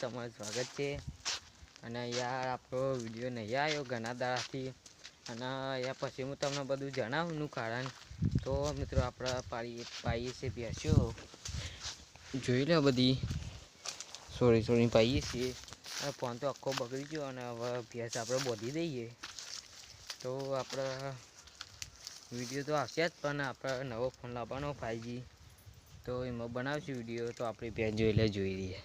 તમારું સ્વાગત છે. અને યાર, આપણો વીડિયો નહીં આવ્યો ઘણા દાડાથી. અને યાર, પછી હું તમને બધું જણાવવાનું કારણ. તો મિત્રો, આપણે પાડીએ પાઈએ છીએ બેસ્યો જોઈ લો બધી. સોરી સોરી, પાઈએ છીએ. અને ફોન તો આખો બગડી ગયો અને હવે ભેંસ આપણે બોધી દઈએ. તો આપણા વીડિયો તો આવશે જ, પણ આપણે નવો ફોન લાવવાનો ફાઈવજી તો એમાં બનાવશું વીડિયો. તો આપણે ભેંસ જોઈ લે, જોઈ લઈએ.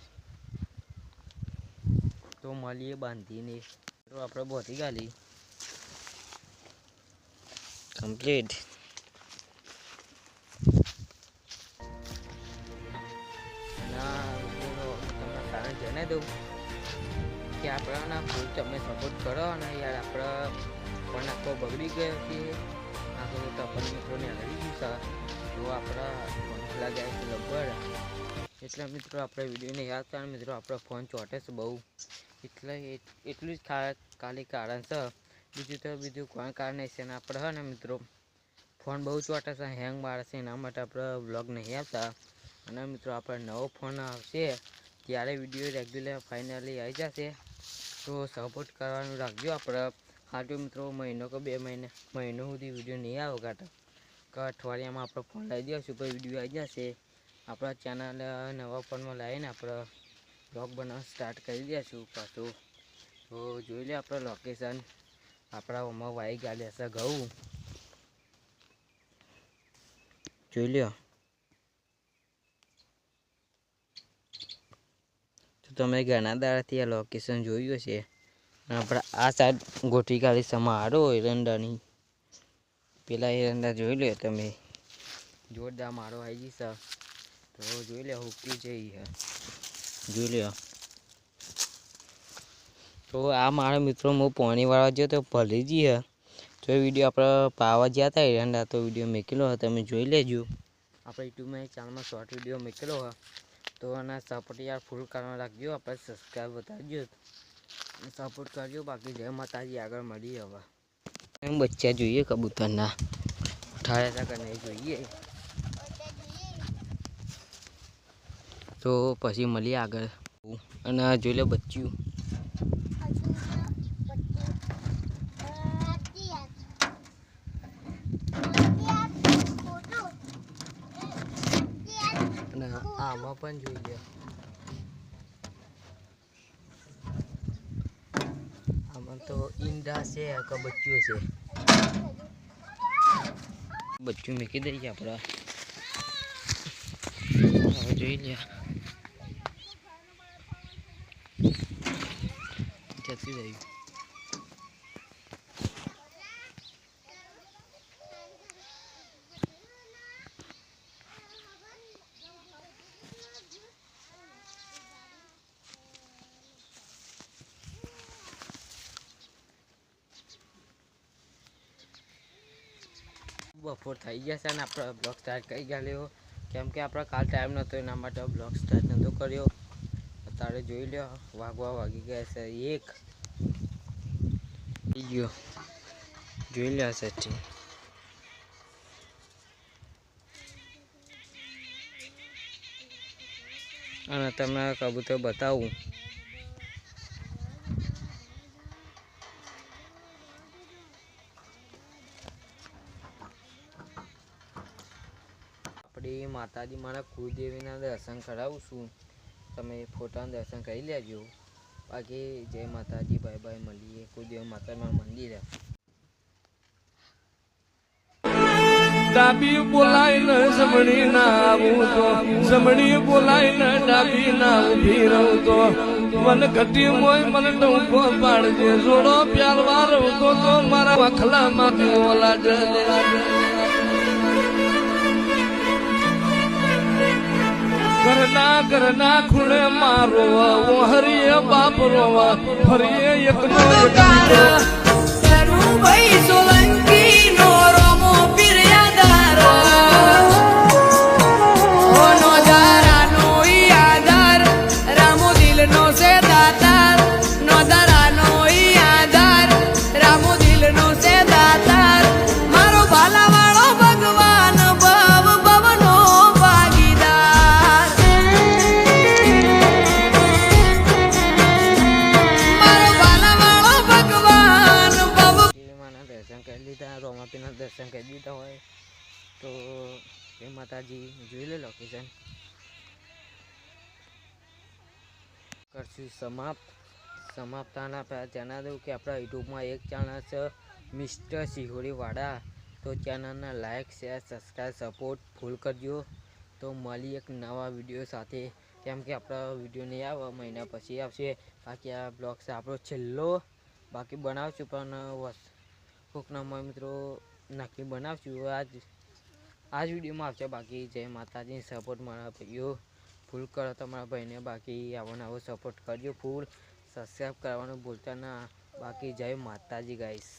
તો મળીએ બાંધીને. તો આપણે બોધી ગાલી. કમ્પ્લીટ. જણાવી દઉં કે આપણાના ફૂલ તમે સપોર્ટ કરો અને યાર આપણે પણ આખો બગડી ગયો છે. આખો તપન મિત્રોને હરી છે. તો આપણા ફોન લાગ્યા છે લગભગ. એટલે મિત્રો આપણે વિડીયોને યાદ કરે, મિત્રો આપણો ફોન ચોટે છે બહુ. એટલે એટલું જ ખાલી કારણ છે. બીજું તો બીજું કોઈ કારણ નહીં છે ને આપણે હે ને મિત્રો. ફોન બહુ ચોટે છે, હેંગ મારે છે, એના માટે આપણે વ્લોગ નહીં આવતા. અને મિત્રો આપણે નવો ફોન આવશે, ત્યારે વીડિયો રેગ્યુલર ફાઇનલી આવી જશે. તો સપોર્ટ કરવાનું રાખજો આપણે. હાટું મિત્રો મહિનો કે બે મહિને, મહિનો સુધી વીડિયો નહીં આવે કાંટા અઠવાડિયામાં આપણે ફોન લાવી દઈશું પછી વીડિયો આવી જશે. આપણા ચેનલ નવા ફોનમાં લાવીને આપણે બ્લોગ બનાવવા સ્ટાર્ટ કરી દઈશું પાછું. તો જોઈ લે આપણે લોકેશન આપણા ઓમાં વાઈ ગાલે હશે ઘઉં. જોઈ લ્યો. તો તમે ઘણા દાડાથી આ લોકેશન જોયું છે આપણે આ સાઈડ ગોઠવી કાઢી સમારો એરંડાની. પેલા એરંડા જોઈ લો તમે. જોરદાર મારો આવી જશે તો જોઈ લે હુકી જઈ જોઈ લે. તો આ મારા મિત્રો હું પાણી વાળવા ગયો તો ભલી હે. તો એ વીડિયો આપણે પાવા ગયા હતા એરંડા તો વીડિયો મેકેલો હતો તમે જોઈ લેજો. આપણે યુટ્યુબમાં ચાલમાં શોર્ટ વીડિયો મેકેલો હોય તો આના સપોર્ટ યાર ફૂલ કરવા રાખજો, આપણે સબસ્ક્રાઈબ બતાવજો સપોર્ટ કરજો, બાકી જય માતાજી, આગળ મળીએ હવે. એમ બચ્ચા જોઈએ કબૂતરના. ઉઠાડ્યા હતા કે નહીં જોઈએ? તો પછી મળીએ આગળ. અને જોઈ લે બચ્યું અને આમાં પણ જોઈ લે. આમાં તો ઈંડા છે કે બચ્ચું છે. બચ્ચું મૂકી દઈએ આપણે. જોઈ લે. જતી રહ્યું બપોર થઈ ગયા છે અને આપણે બ્લોગ સ્ટાર્ટ કરી ગયા કેમ કે આપણે કાલ ટાઈમ નહોતો એના માટે બ્લોગ સ્ટાર્ટ નહોતો કર્યો. અત્યારે જોઈ લ્યો, વાગવા વાગી ગયા છે એક. ગયો જોઈ લ્યો સેઠી અને તમને કબૂતર બતાવું. આપણી માતાજી મારા કુળદેવીના દર્શન કરાવું છું. તમે ફોટાના દર્શન કરી લેજો. બાકી જય માતાજી, બાય બાય, મળીએ. કુળદેવ માતાના મંદિર. ડાબી બોલાય ને જમણી ના તો. જમણી બોલાય ને ડાબી ના ઊભી રહું તો. મન ઘટી મોય મન ડુંકો પાડજે. જોડો પ્યાર વાળો તો તો મારા વખલા માંથી ઓલા જલે ઘરના ઘરના ખૂણે મારો ઓ હરિયે બાપ રોવા ફરીએ લીધા રોમાપીના દર્શન કરી દીધા હોય તો એ માતાજી જોઈ લે લોકેશન કરશું સમાપ્ત. સમાપ્ત પહેલાં દઉં કે આપણા યુટ્યુબમાં એક ચેનલ છે મિસ્ટર સિહોરીવાડા તો ચેનલના like share, subscribe, support full કરજો. તો મળી એક નવા વીડિયો સાથે. કેમ કે આપણા વીડિયો નહીં આવે મહિના પછી આવશે. બાકી આ બ્લોગ છે આપણો છેલ્લો. બાકી બનાવશું પણ વસ કોકના મોય મિત્રો નક્કી બનાવશું. આજ આ જ વિડીયોમાં આવશે બાકી. જય માતાજી સપોર્ટ મારા ભાઈઓ. ફૂલ કરો તમારા ભાઈને. બાકી આવો આવો સપોર્ટ કરજો. ફૂલ સબસ્ક્રાઈબ કરવાનું ભૂલતા ના. બાકી જય માતાજી ગાઈશ